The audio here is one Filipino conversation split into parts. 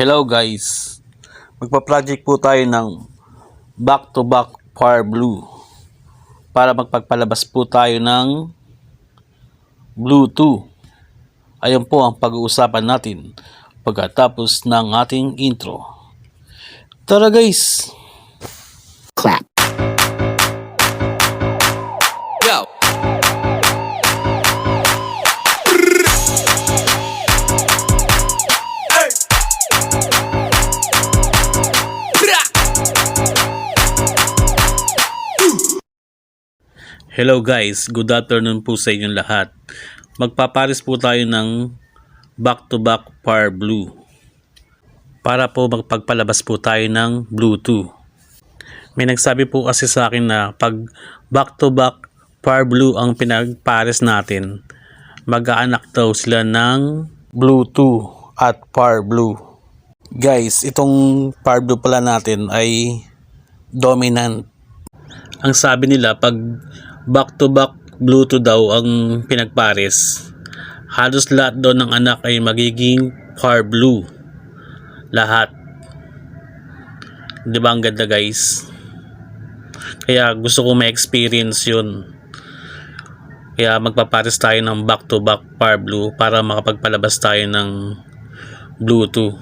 Hello guys. Magpa-project po tayo ng back to back Fire Blue para magpagpalabas po tayo ng Blue 2. Ayan po ang pag-uusapan natin pagkatapos ng ating intro. Tara guys! Hello guys, good afternoon po sa inyong lahat. Magpapares po tayo ng back to back Fire Blue para po magpagpalabas po tayo ng Blue 2. May nagsabi po kasi sa akin na pag back to back Fire Blue ang pinagpares natin, mag-aanak daw sila ng Blue 2 at Fire Blue. Guys, itong Fire Blue pala natin ay dominant ang sabi nila pag back to back Bluetooth daw ang pinagpares. Halos lahat daw ng anak ay magiging far blue. Lahat. Di ba ang ganda guys? Kaya gusto ko ma-experience yun. Kaya magpapares tayo ng back to back far blue para makapagpalabas tayo ng bluetooth.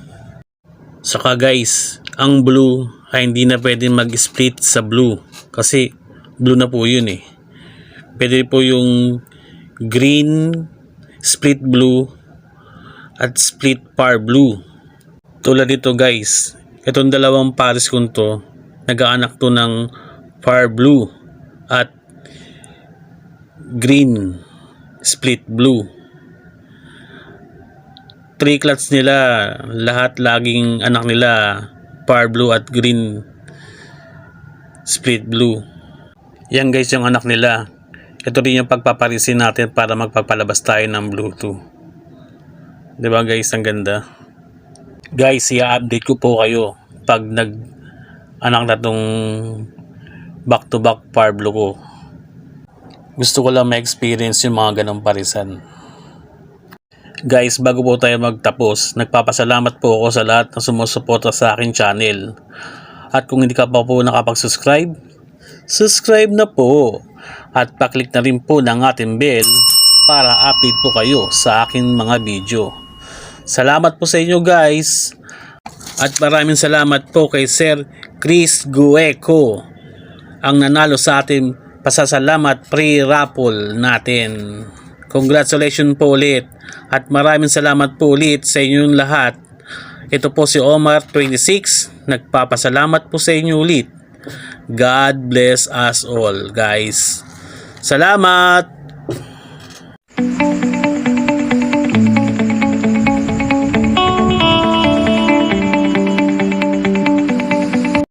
Saka guys ang blue ay hindi na pwedeng mag-split sa blue kasi blue na po yun eh. Pwede po yung green, split blue, at split par blue. Tulad dito guys, itong dalawang pares ko to, nag-aanak to ng par blue at green, split blue. Three clats nila, lahat laging anak nila par blue at green split blue. Yan guys yung anak nila. Ito rin yung pagpaparisin natin para magpapalabas tayo ng blue 2. Diba guys, ang ganda. Guys, i-update ko po kayo pag nag anak na tong back to back par blue ko. Gusto ko lang ma-experience yung mga ganong parisan. Guys, bago po tayo magtapos, nagpapasalamat po ako sa lahat na sumusuporta sa akin channel. At kung hindi ka pa po nakapag-subscribe, subscribe na po. At paklik na rin po ng ating bell para update po kayo sa aking mga video. Salamat po sa inyo guys. At maraming salamat po kay Sir Chris Gueco ang nanalo sa ating pasasalamat pre-raffle natin. Congratulations po ulit at maraming salamat po ulit sa inyong lahat. Ito po si Omar26. Nagpapasalamat po sa inyo ulit. God bless us all, guys. Salamat!